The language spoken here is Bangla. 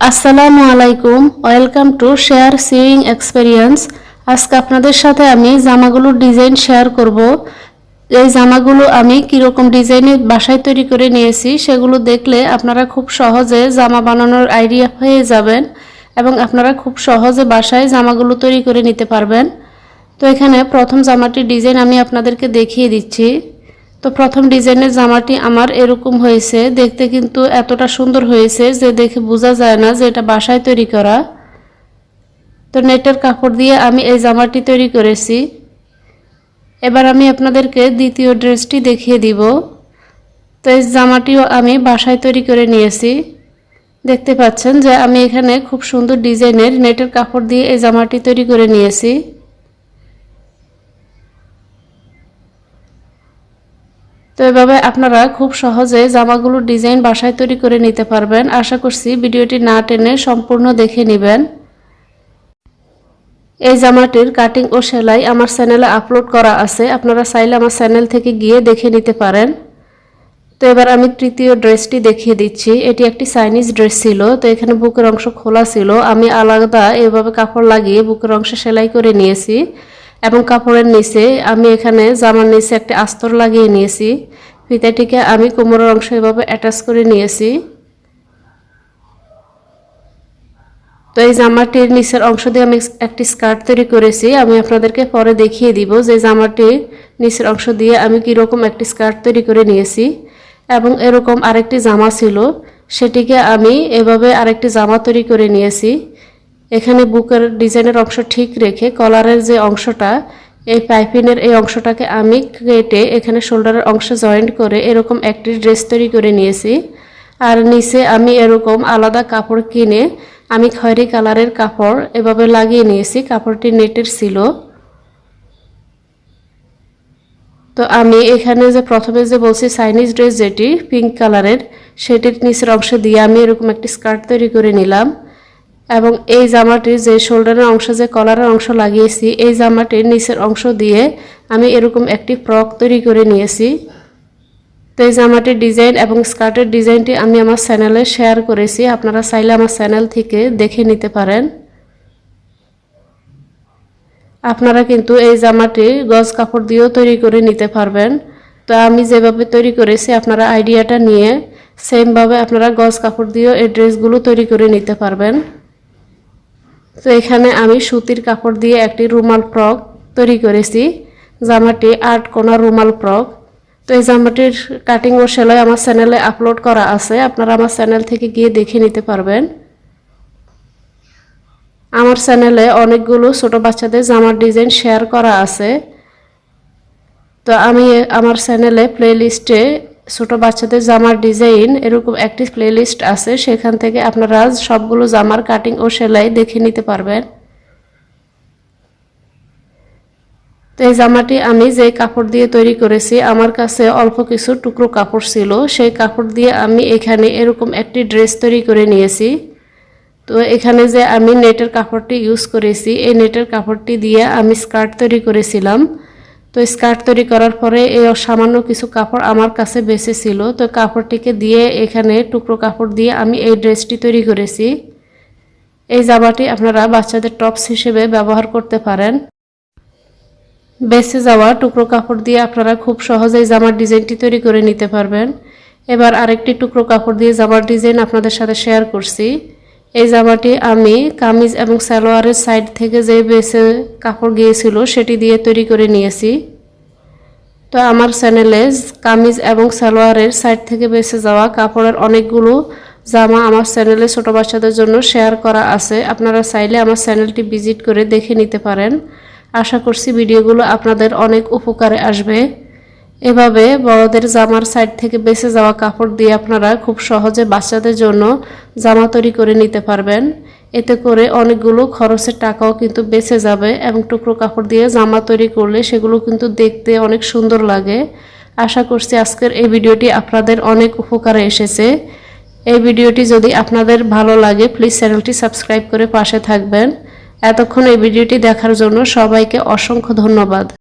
আসসালামু আলাইকুম, welcome to share sewing experience. আজকে আপনাদের সাথে আমি জামাগুলোর ডিজাইন শেয়ার করব। এই জামাগুলো আমি কীরকম ডিজাইনে বাসায় তৈরি করে নিয়েছি, সেগুলো দেখলে আপনারা খুব সহজে জামা বানানোর আইডিয়া হয়ে যাবেন এবং আপনারা খুব সহজে বাসায় জামাগুলো তৈরি করে নিতে পারবেন। তো এখানে প্রথম জামাটির ডিজাইন আমি আপনাদেরকে দেখিয়ে দিচ্ছি। তো প্রথম ডিজাইনের জামাটি আমার এরকম হয়েছে। দেখতে কিন্তু এতটা সুন্দর হয়েছে যে দেখে বোঝা যায় না যে এটা বাসায় তৈরি করা। তো নেটের কাপড় দিয়ে আমি এই জামাটি তৈরি করেছি। এবার আমি আপনাদেরকে দ্বিতীয় ড্রেসটি দেখিয়ে দিব। তো এই জামাটিও আমি বাসায় তৈরি করে নিয়েছি। দেখতে পাচ্ছেন যে আমি এখানে খুব সুন্দর ডিজাইনের নেটের কাপড় দিয়ে এই জামাটি তৈরি করে নিয়েছি। তো এভাবে আপনারা খুব সহজে জামাগুলোর ডিজাইন বাসায় তৈরি করে নিতে পারবেন। আশা করছি ভিডিওটি না টেনে সম্পূর্ণ দেখে নেবেন। এই জামাটির কাটিং ও সেলাই আমার চ্যানেলে আপলোড করা আছে। আপনারা চাইলে আমার চ্যানেল থেকে গিয়ে দেখে নিতে পারেন। তো এবার আমি তৃতীয় ড্রেসটি দেখিয়ে দিচ্ছি। এটি একটি চাইনিজ ড্রেস ছিল, তো এখানে বুকের অংশ খোলা ছিল। আমি আলাদা এভাবে কাপড় লাগিয়ে বুকের অংশে সেলাই করে নিয়েছি। এবং কাপড়ের নিচে আমি এখানে জামার নিচে একটা আস্তর লাগিয়ে নিয়েছি। ফিতাটিকে আমি কোমরের অংশ এভাবে অ্যাটাচ করে নিয়েছি। তো এই জামাটির নিচের অংশ দিয়ে আমি একটি স্কার্ট তৈরি করেছি। আমি আপনাদেরকে পরে দেখিয়ে দিব যে জামাটির নিচের অংশ দিয়ে আমি কীরকম একটি স্কার্ট তৈরি করে নিয়েছি এবং এরকম আরেকটি জামা ছিল। সেটিকে আমি এভাবে আরেকটি জামা তৈরি করে নিয়েছি। এখানে বুকের ডিজাইনের অংশ ঠিক রেখে কলারের যে অংশটা, এই পাইপিনের এই অংশটাকে আমি কেটে এখানে শোল্ডারের অংশ জয়েন্ট করে এরকম একটি ড্রেস তৈরি করে নিয়েছি। আর নিচে আমি এরকম আলাদা কাপড় কিনে আমি খয়েরি কালারের কাপড় এভাবে লাগিয়ে নিয়েছি, কাপড়টি নেটের ছিল। তো আমি এখানে যে প্রথমে যে বলছি চাইনিজ ড্রেস যেটি পিঙ্ক কালারের সেটির নিচের অংশ দিয়ে আমি এরকম একটি স্কার্ট তৈরি করে নিলাম। এবং এই জামাটির যে শোল্ডারের অংশ, যে কলারের অংশ লাগিয়েছি, এই জামাটির নিচের অংশ দিয়ে আমি এরকম একটি ফ্রক তৈরি করে নিয়েছি। তো এই জামাটির ডিজাইন এবং স্কার্টের ডিজাইনটি আমি আমার চ্যানেলে শেয়ার করেছি। আপনারা চাইলে আমার চ্যানেল থেকে দেখে নিতে পারেন। আপনারা কিন্তু এই জামাটি গজ কাপড় দিয়েও তৈরি করে নিতে পারবেন। তো আমি যেভাবে তৈরি করেছি, আপনারা আইডিয়াটা নিয়ে সেমভাবে আপনারা গজ কাপড় দিয়েও এই ড্রেসগুলো তৈরি করে নিতে পারবেন। তো এখানে আমি সুতির কাপড় দিয়ে একটি রুমাল ফ্রক তৈরি করেছি। জামাটি আট কোনা রুমাল ফ্রক। তো এই জামাটির কাটিং ও সেলাই আমার চ্যানেলে আপলোড করা আছে। আপনারা আমার চ্যানেল থেকে গিয়ে দেখে নিতে পারবেন। আমার চ্যানেলে অনেকগুলো ছোট বাচ্চাদের জামার ডিজাইন শেয়ার করা আছে। তো আমি আমার চ্যানেলে প্লেলিস্টে ছোট বাচ্চাদের জামার ডিজাইন এরকম একটি প্লেলিস্ট আছে, সেখান থেকে আপনারা সবগুলো জামার কাটিং ও সেলাই দেখে নিতে পারবেন। তো এই জামাটি আমি যে কাপড় দিয়ে তৈরি করেছি, আমার কাছে অল্প কিছু টুকরো কাপড় ছিল। সেই কাপড় দিয়ে আমি এখানে এরকম একটি ড্রেস তৈরি করে নিয়েছি। তো এখানে যে আমি নেটের কাপড়টি ইউজ করেছি, এই নেটের কাপড়টি দিয়ে আমি স্কার্ট তৈরি করেছিলাম। তো স্কার্ট তৈরি করার পরে এই সামান্য কিছু কাপড় আমার কাছে বেঁচে ছিল। তো কাপড়টিকে দিয়ে এখানে টুকরো কাপড় দিয়ে আমি এই ড্রেসটি তৈরি করেছি। এই জামাটি আপনারা বাচ্চাদের টপস হিসেবে ব্যবহার করতে পারেন। বেঁচে যাওয়া টুকরো কাপড় দিয়ে আপনারা খুব সহজেই জামার ডিজাইনটি তৈরি করে নিতে পারবেন। এবার আরেকটি টুকরো কাপড় দিয়ে জামার ডিজাইন আপনাদের সাথে শেয়ার করছি। এই জামাটি আমি কামিজ এবং সালোয়ারের সাইড থেকে যে বেছে কাপড় গিয়েছিল, সেটি দিয়ে তৈরি করে নিয়েছি। তো আমার চ্যানেলে কামিজ এবং সালোয়ারের সাইড থেকে বেছে যাওয়া কাপড়ের অনেকগুলো জামা আমার চ্যানেলে ছোটো বাচ্চাদের জন্য শেয়ার করা আছে। আপনারা চাইলে আমার চ্যানেলটি ভিজিট করে দেখে নিতে পারেন। আশা করছি ভিডিওগুলো আপনাদের অনেক উপকারে আসবে। এভাবে বড়দের জামার সাইড থেকে বেঁচে যাওয়া কাপড় দিয়ে আপনারা খুব সহজে বাচ্চাদের জন্য জামা তৈরি করে নিতে পারবেন। এতে করে অনেকগুলো খরচের টাকাও কিন্তু বেঁচে যাবে এবং টুকরো কাপড় দিয়ে জামা তৈরি করলে সেগুলো কিন্তু দেখতে অনেক সুন্দর লাগে। আশা করছি আজকের এই ভিডিওটি আপনাদের অনেক উপকারে এসেছে। এই ভিডিওটি যদি আপনাদের ভালো লাগে প্লিজ চ্যানেলটি সাবস্ক্রাইব করে পাশে থাকবেন। এতক্ষণ এই ভিডিওটি দেখার জন্য সবাইকে অসংখ্য ধন্যবাদ।